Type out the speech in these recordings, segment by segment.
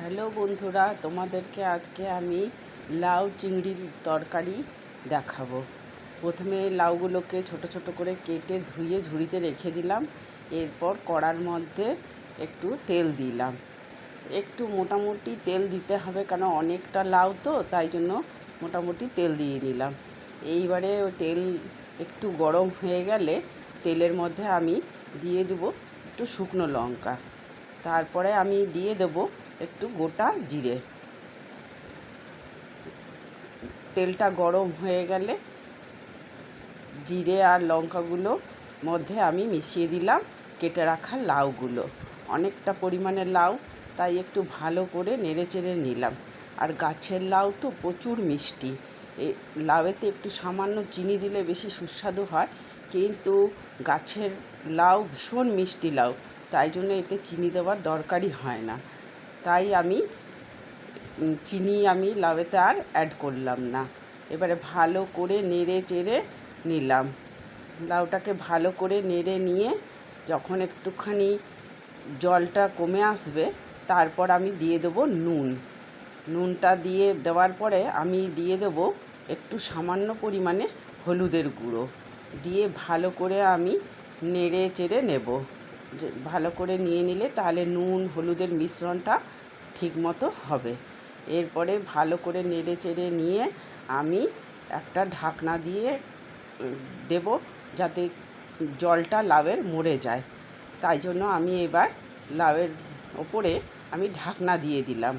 Hello বন্ধুরা, তোমাদেরকে আজকে আমি লাউ চিংড়ির তরকারি দেখাবো। প্রথমে লাউগুলোকে ছোট ছোট করে কেটে ধুয়ে ঝুড়িতে রেখে দিলাম। এরপর কড়ার মধ্যে একটু তেল দিলাম। একটু মোটামুটি তেল দিতে হবে কেন, অনেকটা লাউ তো, তাই জন্য মোটামুটি তেল দিয়ে নিলাম। এইবারে তেল একটু গরম হয়ে গেলে তেলের মধ্যে আমি দিয়ে দেবো একটু শুকনো লঙ্কা। তারপরে আমি দিয়ে দেবো একটু গোটা জিরে। তেলটা গরম হয়ে গেলে জিরে আর লঙ্কাগুলো মধ্যে আমি মিশিয়ে দিলাম, কেটে রাখা লাউগুলো। অনেকটা পরিমাণে লাউ, তাই একটু ভালো করে নেড়ে চেড়ে নিলাম। আর গাছের লাউ তো প্রচুর মিষ্টি। এ লাউয়েতে একটু সামান্য চিনি দিলে বেশি সুস্বাদু হয়, কিন্তু গাছের লাউ ভীষণ মিষ্টি লাউ, তাই জন্য এতে চিনি দেওয়ার দরকারই হয় না। তাই আমি চিনি আমি লাউয়েতে আর অ্যাড করলাম না। এবারে ভালো করে নেড়ে চেড়ে নিলাম। লাউটাকে ভালো করে নেড়ে নিয়ে যখন একটুখানি জলটা কমে আসবে, তারপর আমি দিয়ে দেবো নুন। নুনটা দিয়ে দেওয়ার পরে আমি দিয়ে দেবো একটু সামান্য পরিমাণে হলুদের গুঁড়ো। দিয়ে ভালো করে আমি নেড়ে চেড়ে নেব। ভালো করে নিয়ে নিলে তাহলে নুন, হলুদের মিশ্রণটা ঠিকমতো হবে। এরপরে ভালো করে নেড়ে চেড়ে নিয়ে আমি একটা ঢাকনা দিয়ে দেব যাতে জলটা লাউয়ের মরে যায়। তাই জন্য আমি এবার লাউয়ের ওপরে আমি ঢাকনা দিয়ে দিলাম।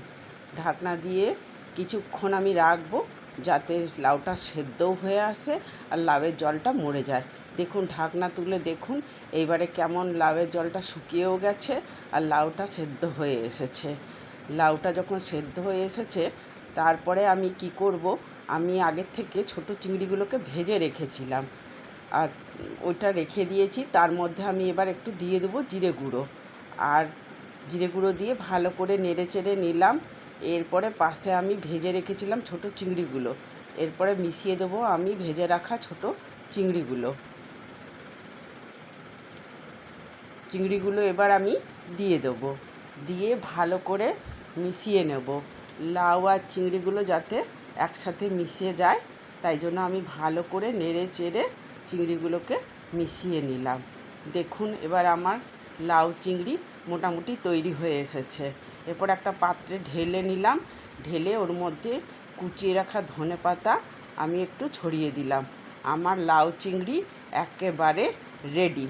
ঢাকনা দিয়ে কিছুক্ষণ আমি রাখব যাতে লাউটা সেদ্ধও হয়ে আসে আর লাউয়ের জলটা মরে যায়। দেখুন, ঢাকনা তুলে দেখুন, এইবারে কেমন লাউয়ের জলটা শুকিয়েও গেছে আর লাউটা সেদ্ধ হয়ে এসেছে। লাউটা যখন সেদ্ধ হয়ে এসেছে, তারপরে আমি কি করব? আমি আগের থেকে ছোট চিংড়িগুলোকে ভেজে রেখেছিলাম। আর ওইটা রেখে দিয়েছি, তার মধ্যে আমি এবার একটু দিয়ে দেবো জিরে গুঁড়ো। আর জিরে গুঁড়ো দিয়ে ভালো করে নেড়ে চেড়ে নিলাম। এরপরে পাশে আমি ভেজে রেখেছিলাম ছোট চিংড়িগুলো। এরপরে মিশিয়ে দেবো আমি ভেজে রাখা ছোট চিংড়িগুলো। চিংড়িগুলো এবার আমি দিয়ে দেবো। দিয়ে ভালো করে মিশিয়ে নেব। লাউ আর চিংড়িগুলো যাতে একসাথে মিশে যায়, তাই জন্য আমি ভালো করে নেড়ে চেড়ে চিংড়িগুলোকে মিশিয়ে নিলাম। দেখুন, এবার আমার লাউ চিংড়ি মোটামুটি তৈরি হয়ে এসেছে। এরপর একটা পাত্রে ঢেলে নিলাম। ঢেলে ওর মধ্যে কুচিয়ে রাখা ধনে পাতা আমি একটু ছড়িয়ে দিলাম। আমার লাউ চিংড়ি একেবারে রেডি